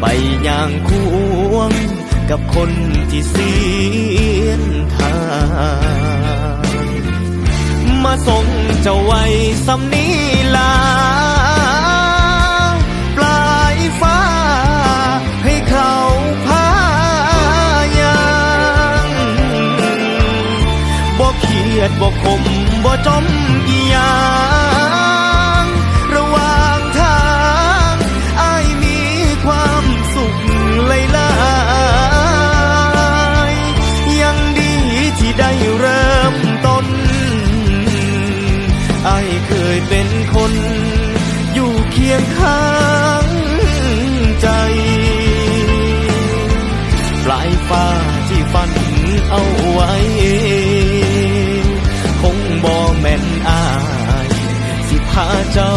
ไปอย่างควงกับคนที่เสียนทางมาส่งเจ้าไว้สำนีลา ปลายฟ้า ให้เขาพายางบ่เครียดบ่คมบ่จม เป็นคน อยู่เคียงข้างใจ ปลายฟ้าที่ฝันเอาไว้ คงบ่แม่นอาย สิพาเจ้า